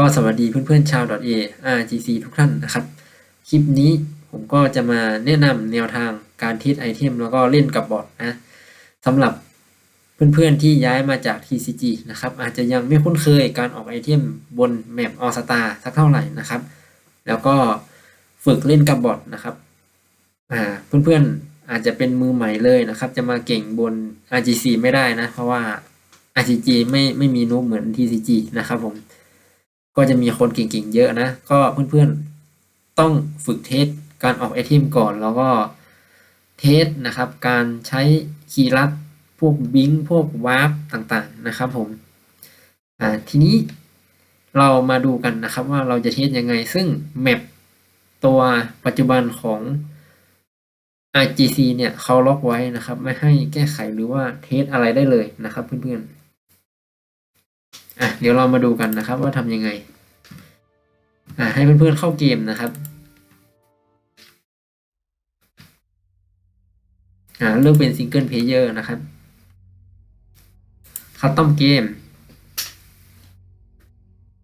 ก็สวัสดีเพื่อนๆชาว .a rgc ทุกท่านนะครับ คลิปนี้ผมก็จะมาแนะนำแนวทางการเทสไอเทมแล้วก็เล่นกับบอทนะสำหรับเพื่อนๆที่ย้ายมาจาก TCG นะครับ อาจจะยังไม่คุ้นเคยการออกไอเทมบนแมปออสตาสักเท่าไหร่นะครับ แล้วก็ฝึกเล่นกับบอทนะครับอ่าเพื่อนๆอาจจะเป็นมือใหม่เลยนะครับ จะมาเก่งบน RGC ไม่ได้นะ เพราะว่า RGC ไม่ไม่มีนูบเหมือน TCG นะครับผม ก็จะมีคนเก่งๆเยอะนะ ก็เพื่อนๆต้องฝึกเทสการออกไอเทมก่อนแล้วก็เทสนะครับ การใช้คีย์ลัดพวกบิงพวกวาร์ปต่างๆนะครับผมอ่าทีนี้เรามาดูกันนะครับว่าเราจะเทสยังไง ซึ่งแมปตัวปัจจุบันของ RGC เนี่ยเขาล็อกไว้นะครับ ไม่ให้แก้ไขหรือว่าเทสอะไรได้เลยนะครับเพื่อนๆ อะเดี๋ยวเรามาดูกันนะครับ ว่าทำยังไง อะให้เพื่อนๆเข้าเกมนะครับ อ่าเลือกเป็นซิงเกิลเพลเยอร์นะครับคัสตอมเกม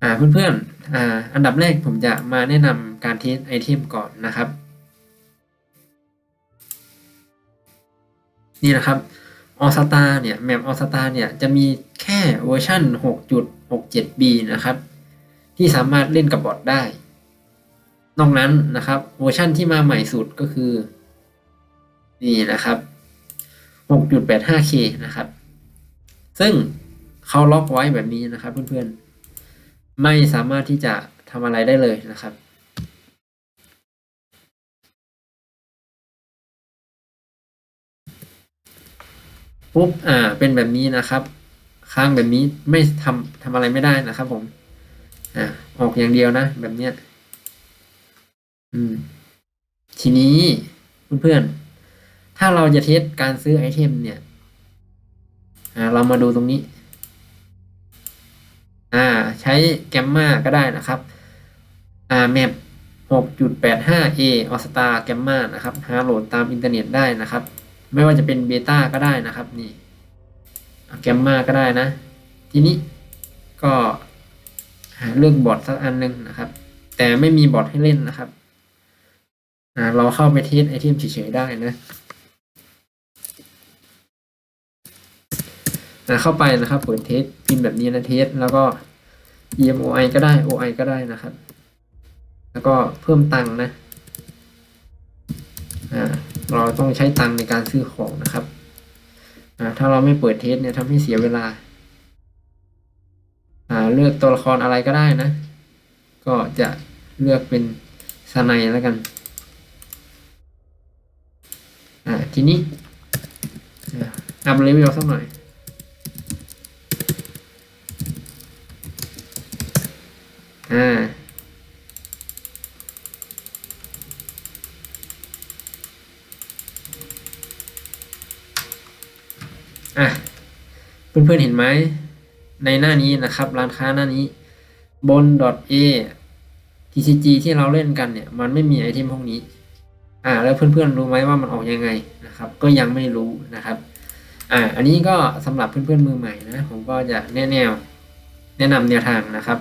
อ่าเพื่อนๆอ่าอันดับแรกผมจะมาแนะนำการเทสไอเทมก่อนนะครับ นี่นะครับ ออสตาเนี่ยแมปออสตาเนี่ยจะมีแค่เวอร์ชัน 6.67b นะครับ ที่สามารถเล่นกับบอทได้ นอกนั้นนะครับเวอร์ชันที่มาใหม่สุดก็คือ นี่นะครับ 6.85k นะครับ ซึ่งเขาล็อกไว้แบบนี้นะครับเพื่อนๆ ไม่สามารถที่จะทำอะไรได้เลยนะครับ ปุ๊บอ่า เป็นแบบนี้นะครับ ค้างแบบนี้ไม่ทำทำอะไรไม่ได้นะครับ ผม อ่า ออกอย่างเดียวนะแบบเนี้ย อืม ทีนี้เพื่อนๆถ้าเราจะเทสการซื้อไอเทม เนี่ย อ่า เรามาดูตรงนี้ อ่า ใช้แกมมาก็ได้นะครับ อ่าแมป 6.85a All Star Gamma นะครับหาโหลดตามอินเทอร์เน็ตได้นะครับ ไม่ว่าจะเป็นเบต้าก็ได้นะครับนี่แกมมาก็ได้นะ ทีนี้ก็หาเลือกบอทสักอันหนึ่งนะครับ แต่ไม่มีบอทให้เล่นนะครับเราเข้าไปเทสไอเทมเฉยๆได้นะอ่าเข้าไปนะครับเปิดเทสพิมพ์แบบนี้นะเทสแล้วก็ EMOI ก็ได้ OI ก็ได้นะครับ แล้วก็เพิ่มตังค์นะ เราต้องใช้ตังในการซื้อของนะครับถ้าเราไม่เปิดเทสเนี่ยทำให้เสียเวลาเลือกตัวละครอะไรก็ได้นะ ก็จะเลือกเป็นสไนแล้วกันทีนี้อัพเลเวลสักหน่อยอ่า เพื่อนๆเห็นไหมในหน้านี้นะครับ ร้านค้าหน้านี้บน .a tcg ที่เราเล่นกันเนี่ย มันไม่มีไอเทมพวกนี้ อ่า แล้วเพื่อนๆรู้ไหมว่ามันออกยังไงนะครับ ก็ยังไม่รู้นะครับ อ่า อันนี้ก็สำหรับเพื่อนๆมือใหม่นะผมก็จะแนะแนวแนะนำแนวทางนะครับ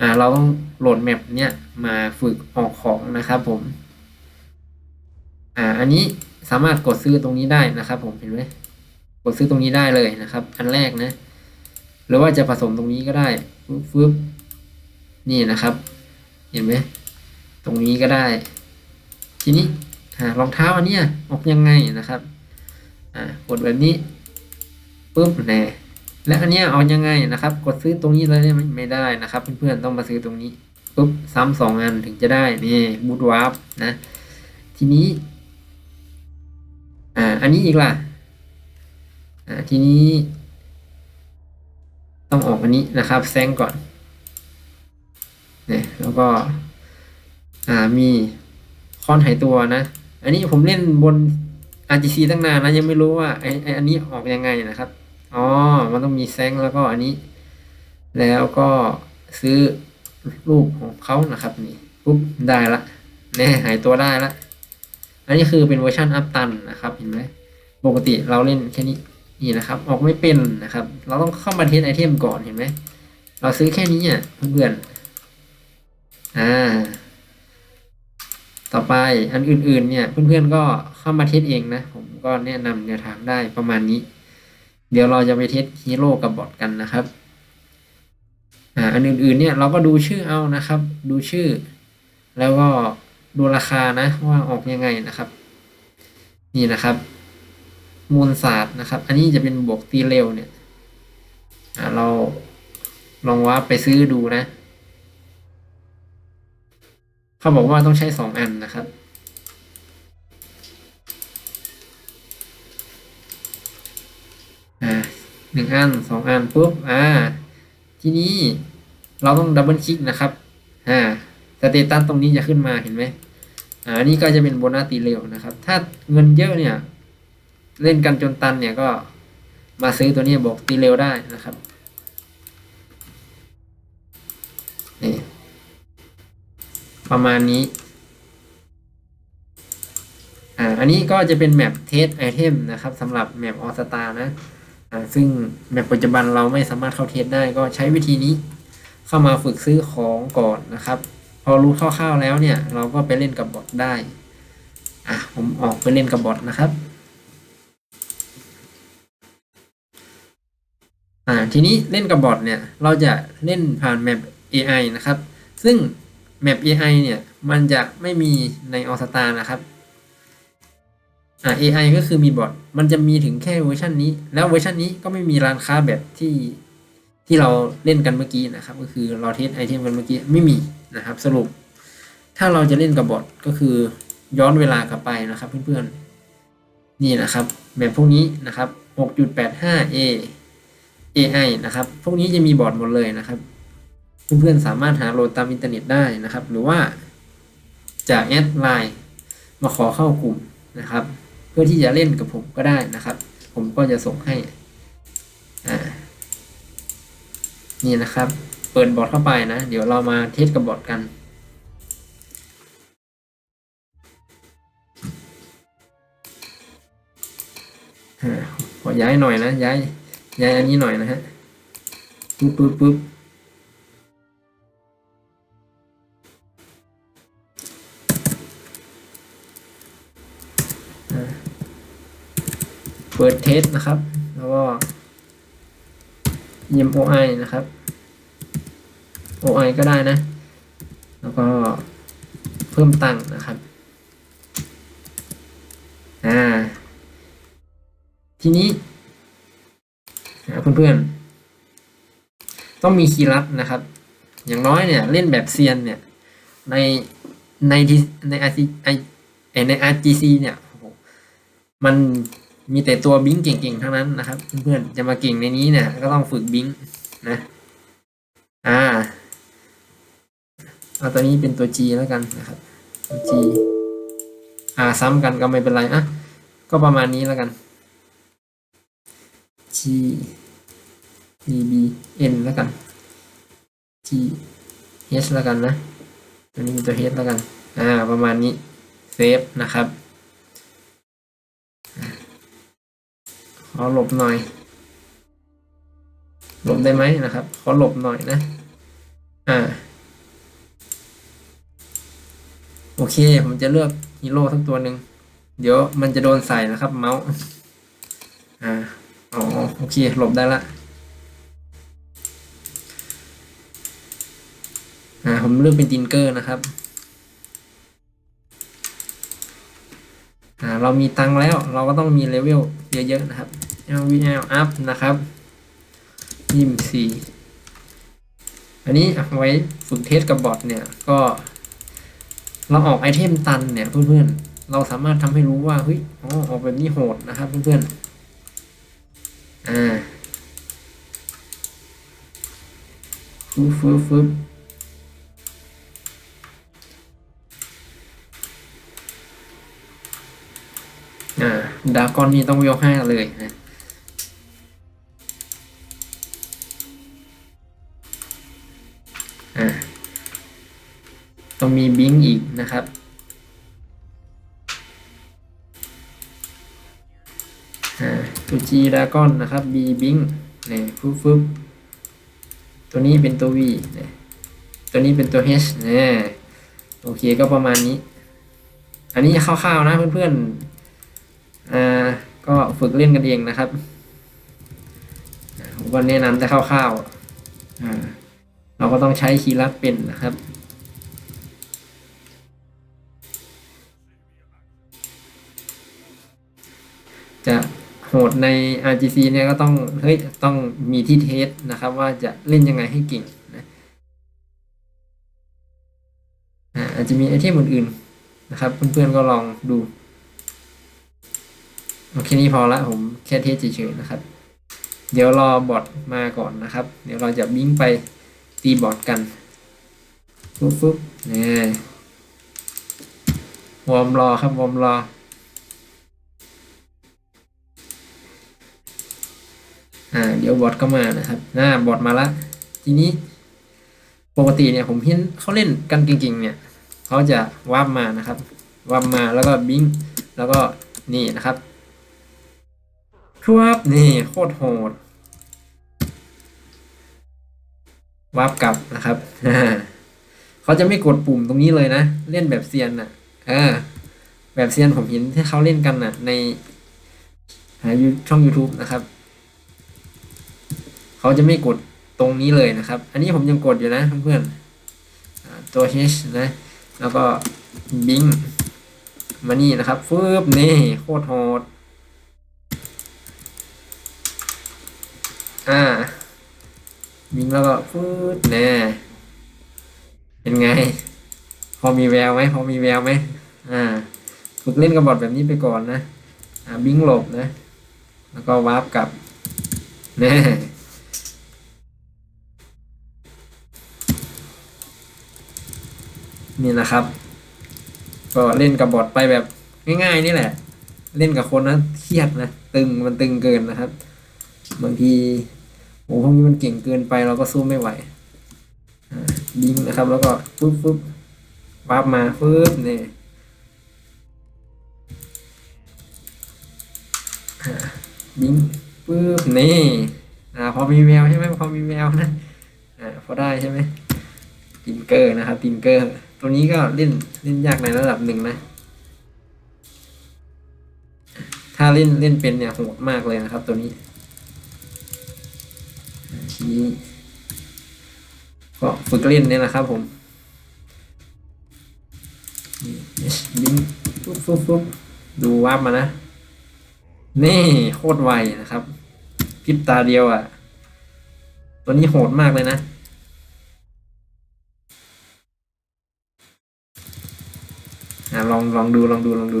อ่า เราต้องโหลดแมปเนี้ยมาฝึกออกของนะครับผม อ่า อันนี้สามารถกดซื้อตรงนี้ได้นะครับ ผมเห็นไหม ดซื้อตรงนี้ได้เลยนะครับ อันแรกนะ หรือว่าจะผสมตรงนี้ก็ได้ฟึบฟึบนี่นะครับ เห็นไหมตรงนี้ก็ได้ ทีนี้รองเท้าอันนี้ออกยังไงนะครับกดแบบนี้ปุ๊บแน่และอันนี้ยออกยังไงนะครับ กดซื้อตรงนี้เลยไม่ไม่ได้นะครับ เพื่อนๆต้องมาซื้อตรงนี้ปุ๊บซ้ำสองอันถึงจะได้นี่บูทวาร์ปนะ ทีนี้ อ่า อันนี้อีกล่ะ อ่าทีนี้ ต้องออกอันนี้นะครับแซงก่อนเนี่ยแล้วก็ อ่ามีคอนหายตัวนะ อันนี้ผมเล่นบน RGC ตั้งนานนะยังไม่รู้ว่าไอไออันนี้ออกยังไงนะครับ อ๋อ มันต้องมีแซงแล้วก็อันนี้ แล้วก็ซื้อรูปของเขานะครับ นี่ปุ๊บได้ละแน่หายตัวได้ละ อันนี้คือเป็นเวอร์ชันอัพตันนะครับ เห็นไหมปกติเราเล่นแค่นี้ นี่นะครับออกไม่เป็นนะครับ เราต้องเข้ามาเทสไอเทมก่อนเห็นไหมเราซื้อแค่นี้อะเพื่อนอ่า ต่อไปอันอื่นๆ เนี่ย เพื่อนๆก็เข้ามาเทสเองนะ ผมก็แนะนำแนวทางได้ประมาณนี้ เดี๋ยวเราจะไปเทสฮีโร่กับบอทกันนะครับอ่าอันอื่นๆเนี่ยเราก็ดูชื่อเอานะครับ ดูชื่อ แล้วก็ดูราคานะว่าออกยังไงนะครับ นี่นะครับ มูลศาสตร์นะครับ อันนี้จะเป็นบวกตีเร็วเนี่ยเราลองว่าไปซื้อดูนะ เขาบอกว่าต้องใช้สองอันนะครับ อ่าหนึ่งอันสองอันปุ๊บ อ่า ทีนี้เราต้องดับเบิลคลิกนะครับ อ่าสเตตัสตรงนี้จะขึ้นมาเห็นไหมอ่านนี้ก็จะเป็นโบนัสตีเร็วนะครับ ถ้าเงินเยอะเนี่ย เล่นกันจนตันเนี่ยก็มาซื้อตัวนี้บอกตีเร็วได้นะครับนี่ประมาณนี้ อ่า อันนี้ก็จะเป็นแมปเทสไอเทมนะครับสำหรับแมปออสตานะ อ่า ซึ่งแมปปัจจุบันเราไม่สามารถเข้าเทสได้ก็ใช้วิธีนี้ เข้ามาฝึกซื้อของก่อนนะครับ พอรู้คร่าวๆแล้วเนี่ย เราก็ไปเล่นกับบอทได้ อะผมออกไปเล่นกับบอทนะครับ อ่าทีนี้เล่นกับบอทเนี่ยเราจะเล่นผ่านแมป AI นะครับ ซึ่งแมป AI เนี่ยมันจะไม่มีใน All Star นะครับอ่า AI ก็คือมีบอทมันจะมีถึงแค่เวอร์ชันนี้ แล้วเวอร์ชันนี้ก็ไม่มีร้านค้าแบบที่ที่เราเล่นกันเมื่อกี้นะครับ ก็คือเราเทสไอเทมกันเมื่อกี้ไม่มีนะครับ สรุป ถ้าเราจะเล่นกับบอทก็คือย้อนเวลากลับไปนะครับเพื่อนๆนี่นะครับแบบพวกนี้นะครับ 6.85A AI นะครับ พวกนี้จะมีบอร์ดหมดเลยนะครับ เพื่อนๆสามารถหาโหลดตามอินเทอร์เน็ตได้นะครับ หรือว่าจะแอดไลน์มาขอเข้ากลุ่มนะครับ เพื่อที่จะเล่นกับผมก็ได้นะครับ ผมก็จะส่งให้อ่านี่นะครับ เปิดบอร์ดเข้าไปนะ เดี๋ยวเรามาเทสกับบอร์ดกันขอย้ายหน่อยนะย้าย ย้ายอันนี้หน่อยนะฮะปึ๊บปึ๊บปึ๊บเปิดเทสนะครับ แล้วก็ EMOI นะครับ OI ก็ได้นะ แล้วก็เพิ่มตังค์นะครับ อ่า ทีนี้ เพื่อนๆ ต้องมีคีย์ลัดนะครับ อย่างน้อยเนี่ยเล่นแบบเซียนเนี่ย ในในที่ใน RC ไอเอ่อใน RGC เนี่ยมันมีแต่ตัวบิงเก่งๆทั้งนั้นนะครับ เพื่อนๆจะมาเก่งในนี้เนี่ย ก็ต้องฝึกบิงนะอ่าเอาตัวนี้เป็นตัว G แล้วกันนะครับตัว G อ่าซ้ำกันก็ไม่เป็นไรอะก็ประมาณนี้แล้วกัน G D B N แล้วกัน G H แล้วกันนะตัวนี้เป็นตัว H แล้วกัน อ่า ประมาณนี้ เซฟนะครับ ขอหลบหน่อย หลบได้ไหมนะครับ ขอหลบหน่อยนะ อ่า โอเค ผมจะเลือกฮีโร่ทั้งตัวหนึ่ง เดี๋ยวมันจะโดนใส่นะครับ เมาส์ อ่า อ๋อ โอเค หลบได้ละ อ่าผมเลือกเป็นตินเกอร์นะครับอ่าเรามีตังแล้วเราก็ต้องมีเลเวลเยอะๆนะครับ LVL up นะครับยิมสี่อันนี้เอาไว้ฝึกเทสกับบอทเนี่ยก็ เราออกไอเทมตันเนี่ยเพื่อนๆ เราสามารถทำให้รู้ว่าเฮ้ยอ๋อออกแบบนี้โหดนะครับเพื่อนๆ อ่าฟึบฟึบฟึบ ดาก้อนนี่ต้องเวห้าเลยนะต้องมีบิงอีกนะครับ ตัว G ดากอนนะครับ B บิงเนี่ยฟึบฟึบตัวนี้เป็นตัว V เนี่ยตัวตัวนี้เป็นตัว H เนี่ยโอเคก็ประมาณนี้ อันนี้คร่าวๆนะเพื่อนๆ อ่าก็ฝึกเล่นกันเองนะครับผมก็แนะนำแต่คร่าวๆอ่าเราก็ต้องใช้คีย์ลัดเป็นนะครับจะโหดใน RGC เนี่ยก็ต้องเฮ้ยต้องมีที่เทสนะครับ ว่าจะเล่นยังไงให้เก่งนะอาจจะมีไอเทมอื่นๆนะครับ เพื่อนๆก็ลองดู โอเคนี้พอละผมแค่เทสเฉยๆนะครับ เดี๋ยวรอบอทมาก่อนนะครับ เดี๋ยวเราจะบิ้งไปตีบอทกันฟึบฟึบนี่วอร์มรอครับวอร์มรออ่าเดี๋ยวบอทก็มานะครับหน้าบอทมาละทีนี้ปกติเนี่ยผมเห็นเขาเล่นกันเก่งๆเนี่ยเขาจะวาร์ปมานะครับวาร์ปมาแล้วก็บิงแล้วก็นี่นะครับ วบนี่โคตรโหดวาร์ปกลับนะครับเขาจะไม่กดปุ่มตรงนี้เลยนะ เล่นแบบเซียนน่ะ เออ แบบเซียนผมเห็นที่เขาเล่นกันน่ะ ในหาช่อง YouTube นะครับ เขาจะไม่กดตรงนี้เลยนะครับ อันนี้ผมยังกดอยู่นะเพื่อนๆตัว H นะ แล้วก็บิงมานี่นะครับฟืบนี่โคตรโหด อ่าบิงแล้วก็ฟืดแน่เป็นไง พอมีแววไหมพอมีแววไหมอ่าฝึกเล่นกับบอทแบบนี้ไปก่อนนะอ่าบิงหลบนะ แล้วก็วาร์ปกลับแน่นี่นะครับ ก็เล่นกับบอทไปแบบง่ายๆนี่แหละ เล่นกับคนนะเครียดนะ ตึงมันตึงเกินนะครับ บางที โอ้พวกนี้มันเก่งเกินไปเราก็สู้ไม่ไหวอ่าบิงนะครับ แล้วก็ปุ๊บปุ๊บวาร์ปมาปุ๊บนี่อ่าบิงปุ๊บนี่อ่าพอมีแววใช่ไหมพอมีแววนะอ่าพอได้ใช่ไหมตินเกอร์นะครับตินเกอร์ ตัวนี้ก็เล่นเล่นยากในระดับหนึ่งนะ ถ้าเล่นเล่นเป็นเนี่ยโหดมากเลยนะครับ ตัวนี้ นี้ก็ฝึกเล่นเนี่ยนะครับผมบิงปุ๊บปุ๊บปุ๊บดูวาร์ปมานะ นี่โคตรไวนะครับพริบตาเดียวอะ่ะ ตัวนี้โหดมากเลยนะอะลองลองดูลองดูลองดู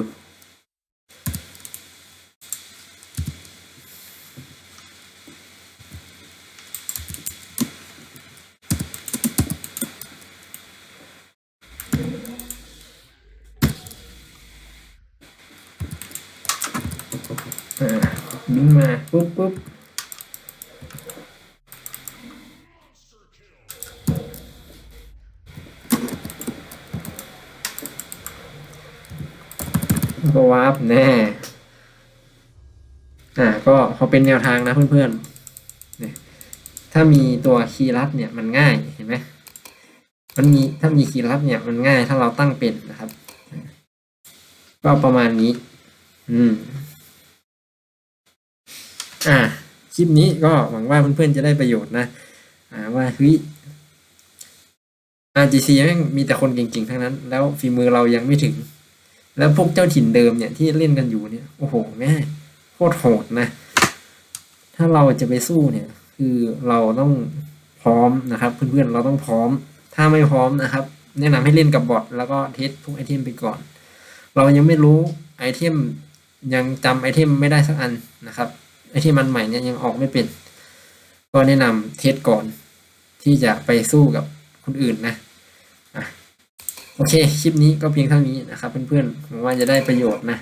อ่าบิงมา ปุ๊บปุ๊บก็วาร์ปแน่ อ่า ก็พอเป็นแนวทางนะเพื่อนๆเนี่ยถ้ามีตัวคีย์ลัดเนี่ยมันง่ายเห็นไหมมันมีถ้ามีคีย์ลัดเนี่ยมันง่ายถ้าเราตั้งเป็นนะครับ ก็ประมาณนี้ อืม อ่าคลิปนี้ก็หวังว่าเพื่อนๆจะได้ประโยชน์นะ อ่าว่าเฮ้ย RGC แม่งมีแต่คนเก่งๆ ทั้งนั้น แล้วฝีมือเรายังไม่ถึง แล้วพวกเจ้าถิ่นเดิมเนี่ยที่เล่นกันอยู่เนี่ย โอ้โหแม่โคตรโหดนะ ถ้าเราจะไปสู้เนี่ย คือเราต้องพร้อมนะครับ เพื่อนๆเราต้องพร้อม ถ้าไม่พร้อมนะครับ แนะนำให้เล่นกับบอทแล้วก็เทสทุกไอเทมไปก่อน เรายังไม่รู้ไอเทมยังจำไอเทมไม่ได้สักอันนะครับ ทมมันใหม่เนี่ยยังออกไม่เป็น ก็แนะนำเทสก่อนที่จะไปสู้กับคนอื่นนะอะโอเค คลิปนี้ก็เพียงเท่านี้นะครับ เพื่อนๆผมว่าจะได้ประโยชน์นะ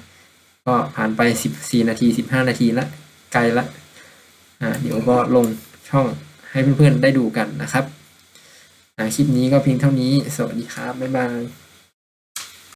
ก็ผ่านไปสิบสี่นาทีสิบห้านาทีละไกลละอ่าเดี๋ยวก็ลงช่องให้เพื่อนๆได้ดูกันนะครับอ่าคลิปนี้ก็เพียงเท่านี้ สวัสดีครับ บ๊ายบาย